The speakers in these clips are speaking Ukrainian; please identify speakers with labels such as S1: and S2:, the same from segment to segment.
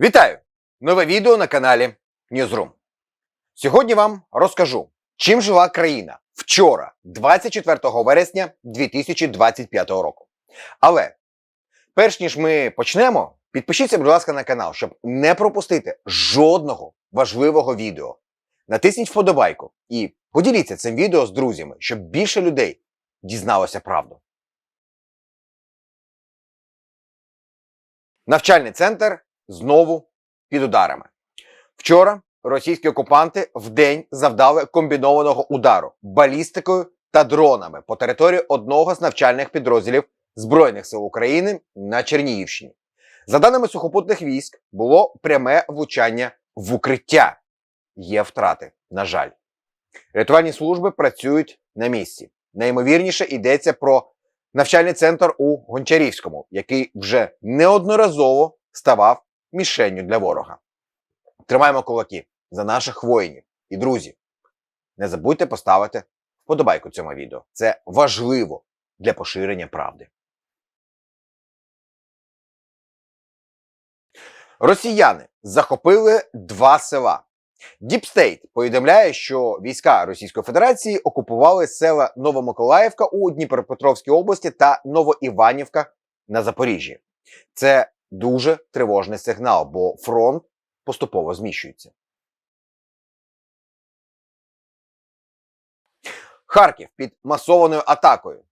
S1: Вітаю! Нове відео на каналі Newsroom. Сьогодні вам розкажу, чим жила країна вчора, 24 вересня 2025 року. Але перш ніж ми почнемо, підпишіться, будь ласка, на канал, щоб не пропустити жодного важливого відео. Натисніть вподобайку і поділіться цим відео з друзями, щоб більше людей дізналося правду. Навчальний центр знову під ударами. Вчора російські окупанти вдень завдали комбінованого удару балістикою та дронами по території одного з навчальних підрозділів Збройних сил України на Чернігівщині. За даними сухопутних військ, було пряме влучання в укриття. Є втрати, на жаль. Рятувальні служби працюють на місці. Найімовірніше йдеться про навчальний центр у Гончарівському, який вже неодноразово ставав мішенню для ворога. Тримаємо кулаки за наших воїнів і друзів. Не забудьте поставити вподобайку цьому відео. Це важливо для поширення правди. Росіяни захопили два села. Діпстейт повідомляє, що війська Російської Федерації окупували села Новомиколаївка у Дніпропетровській області та Новоіванівка на Запоріжжі. Це дуже тривожний сигнал, бо фронт поступово зміщується. Харків під масованою атакою.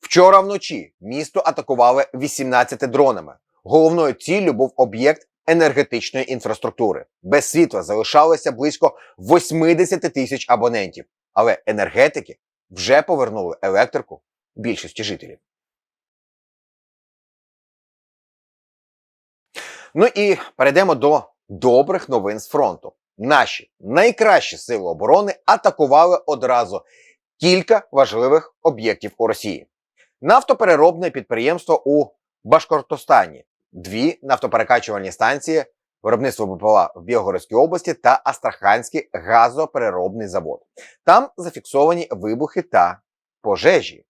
S1: Вчора вночі місто атакували 18 дронами. Головною ціллю був об'єкт енергетичної інфраструктури. Без світла залишалося близько 80 тисяч абонентів, але енергетики вже повернули електрику більшості жителів. Ну і перейдемо до добрих новин з фронту. Наші найкращі сили оборони атакували одразу кілька важливих об'єктів у Росії. Нафтопереробне підприємство у Башкортостані, дві нафтоперекачувальні станції, виробництво БПЛА в Білгородській області та Астраханський газопереробний завод. Там зафіксовані вибухи та пожежі.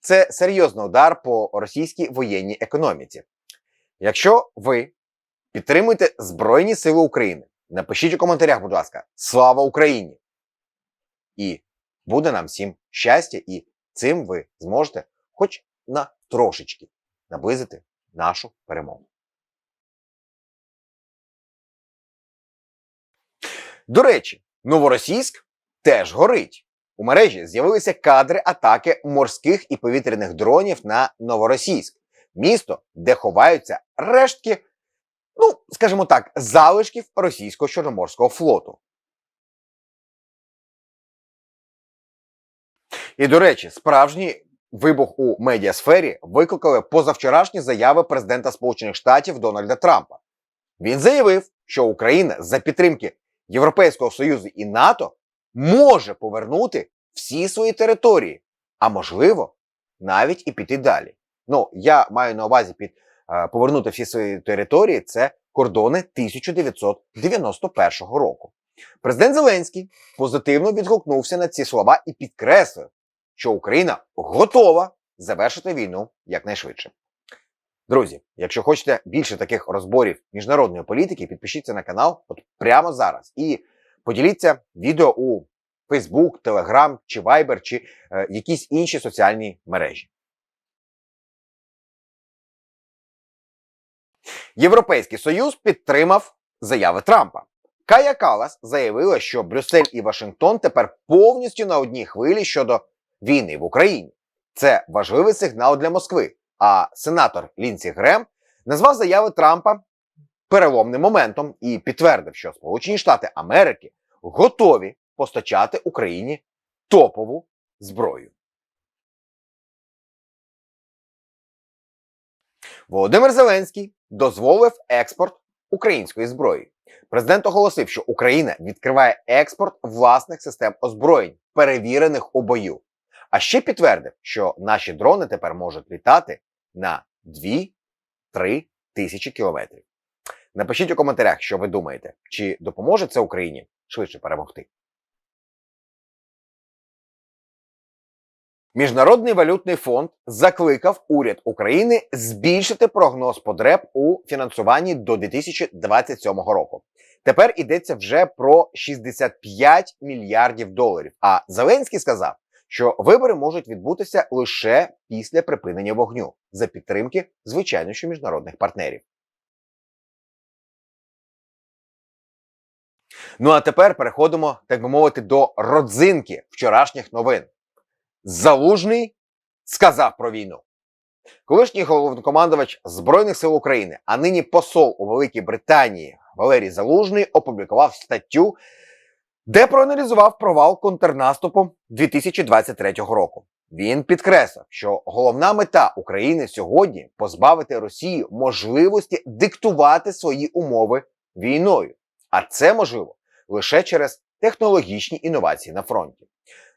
S1: Це серйозний удар по російській воєнній економіці. Якщо ви підтримуєте Збройні Сили України, напишіть у коментарях, будь ласка, слава Україні! І буде нам всім щастя, і цим ви зможете хоч на трошечки наблизити нашу перемогу. До речі, новоросійськ теж горить. У мережі з'явилися кадри атаки морських і повітряних дронів на Новоросійськ, місто, де ховаються рештки, ну, скажімо так, залишків російського чорноморського флоту. І до речі, справжній вибух у медіасфері викликали позавчорашні заяви президента Сполучених Штатів Дональда Трампа. Він заявив, що Україна за підтримки Європейського Союзу і НАТО може повернути всі свої території, а можливо, навіть і піти далі. Ну, я маю на увазі під повернути всі свої території це кордони 1991 року. Президент Зеленський позитивно відгукнувся на ці слова і підкреслив, що Україна готова завершити війну якнайшвидше. Друзі, якщо хочете більше таких розборів міжнародної політики, підпишіться на канал от прямо зараз і поділіться відео у Facebook, Telegram чи Viber, чи е, якісь інші соціальні мережі. Європейський Союз підтримав заяви Трампа. Кая Калас заявила, що Брюссель і Вашингтон тепер повністю на одній хвилі щодо війни в Україні. Це важливий сигнал для Москви. А сенатор Лінсі Грем назвав заяви Трампа переломним моментом і підтвердив, що Сполучені Штати Америки готові постачати Україні топову зброю. Володимир Зеленський дозволив експорт української зброї. Президент оголосив, що Україна відкриває експорт власних систем озброєнь, перевірених у бою. А ще підтвердив, що наші дрони тепер можуть літати на 2-3 тисячі кілометрів. Напишіть у коментарях, що ви думаєте, чи допоможе це Україні швидше перемогти. Міжнародний валютний фонд закликав уряд України збільшити прогноз потреб у фінансуванні до 2027 року. Тепер йдеться вже про 65 мільярдів доларів. А Зеленський сказав, що вибори можуть відбутися лише після припинення вогню за підтримки, звичайно, що міжнародних партнерів. Ну а тепер переходимо, так би мовити, до родзинки вчорашніх новин. Залужний сказав про війну. Колишній головнокомандувач Збройних сил України, а нині посол у Великій Британії Валерій Залужний опублікував статтю, де проаналізував провал контрнаступу 2023 року. Він підкреслив, що головна мета України сьогодні позбавити Росію можливості диктувати свої умови війною, а це можливо лише через технологічні інновації на фронті.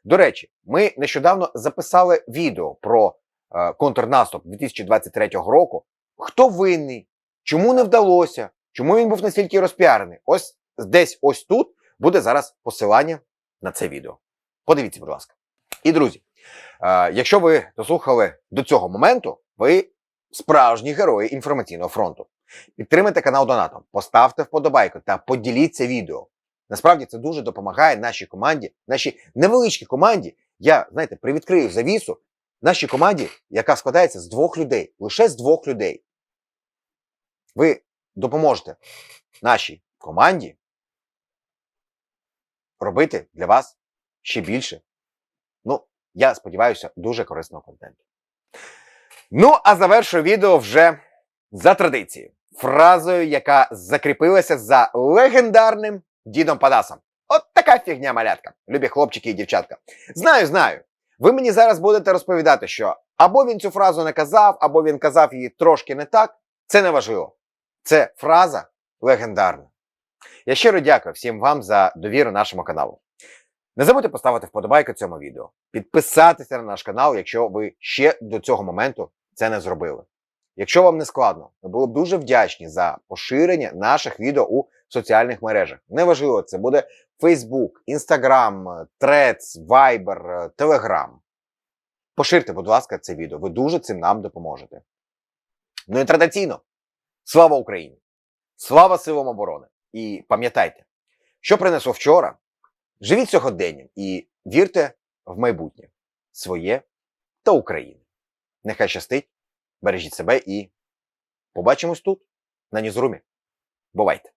S1: До речі, ми нещодавно записали відео про е, контрнаступ 2023 року. Хто винний? Чому не вдалося? Чому він був настільки розпіарений? Ось десь ось тут буде зараз посилання на це відео. Подивіться, будь ласка. І друзі, е, якщо ви дослухали до цього моменту, ви справжні герої інформаційного фронту. Підтримайте канал донатом, поставте вподобайку та поділіться відео. Насправді це дуже допомагає нашій команді, нашій невеличкій команді. Я, знаєте, привідкрию завісу нашій команді, яка складається з двох людей, лише з двох людей. Ви допоможете нашій команді робити для вас ще більше. Ну, я сподіваюся, дуже корисного контенту. Ну, а завершую відео вже за традицією, фразою, яка закріпилася за легендарним дідом Падасом. От така фігня малятка, любі хлопчики і дівчатка. Знаю, знаю. Ви мені зараз будете розповідати, що або він цю фразу не казав, або він казав її трошки не так. Це не важливо. Це фраза легендарна. Я щиро дякую всім вам за довіру нашому каналу. Не забудьте поставити вподобайку цьому відео, підписатися на наш канал, якщо ви ще до цього моменту це не зробили. Якщо вам не складно, ми були б дуже вдячні за поширення наших відео у соціальних мережах. Неважливо, це буде Facebook, Instagram, Threads, Viber, Telegram. Поширте, будь ласка, це відео. Ви дуже цим нам допоможете. Ну і традиційно, слава Україні! Слава силам оборони! І пам'ятайте, що принесло вчора, живіть сьогоденням і вірте в майбутнє своє та України. Нехай щастить, бережіть себе і побачимось тут, на Ньюзрумі. Бувайте!